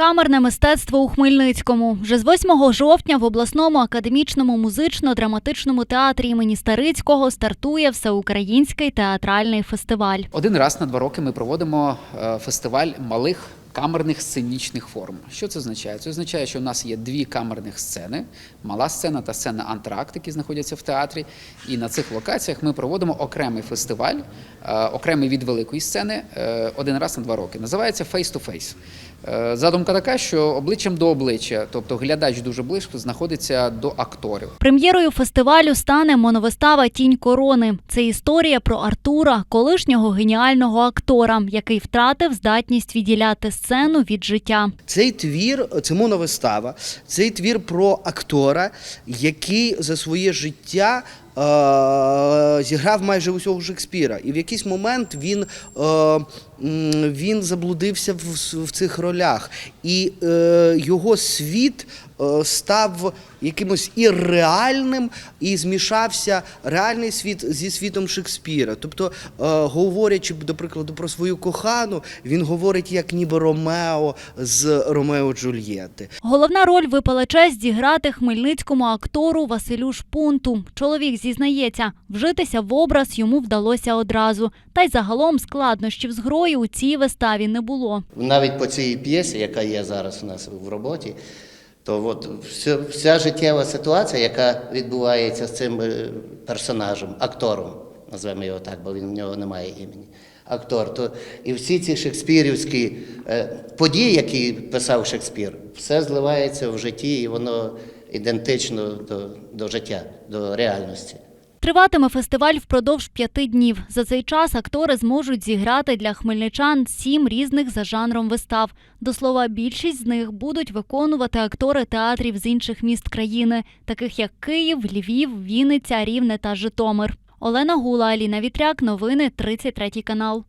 Камерне мистецтво у Хмельницькому вже з 8 жовтня в обласному академічному музично-драматичному театрі імені Старицького стартує всеукраїнський театральний фестиваль. Один раз на два роки ми проводимо е, фестиваль малих камерних сценічних форм. Що це означає? Це означає, що у нас є дві камерних сцени: мала сцена та сцена антракт, які знаходяться в театрі. І на цих локаціях ми проводимо окремий фестиваль, е, окремий від великої сцени, е, один раз на два роки. Називається Face to Face. Е, Задумка така, що обличчям до обличчя, тобто глядач дуже близько знаходиться до акторів. Прем'єрою фестивалю стане моновистава Тінь корони. Це історія про Артура, колишнього геніального актора, який втратив здатність відділяти сцену від життя. Цей твір це моновистава, цей твір про актора, який за своє життя. Е, Зіграв майже усього Шекспіра, і в якийсь момент він, е, він заблудився в, в цих ролях, і е, його світ став якимось ірреальним і змішався реальний світ зі світом Шекспіра. Тобто, говорячи, до прикладу, про свою кохану, він говорить як ніби Ромео з Ромео Джульєти. Головна роль випала честь зіграти хмельницькому актору Василю Шпунту. Чоловік зізнається, вжитися в образ йому вдалося одразу. Та й загалом складнощів з грою у цій виставі не було. Навіть по цій п'єсі, яка є зараз у нас в роботі, то от вся, вся життєва ситуація, яка відбувається з цим е, персонажем, актором, назвемо його так, бо він в нього немає імені. Актор, то і всі ці шекспірівські події, які писав Шекспір, все зливається в житті, і воно ідентично до, до життя, до реальності. Триватиме фестиваль впродовж п'яти днів. За цей час актори зможуть зіграти для хмельничан сім різних за жанром вистав. До слова, більшість з них будуть виконувати актори театрів з інших міст країни, таких як Київ, Львів, Вінниця, Рівне та Житомир. Олена Гула, Аліна Вітряк. Новини 33 канал.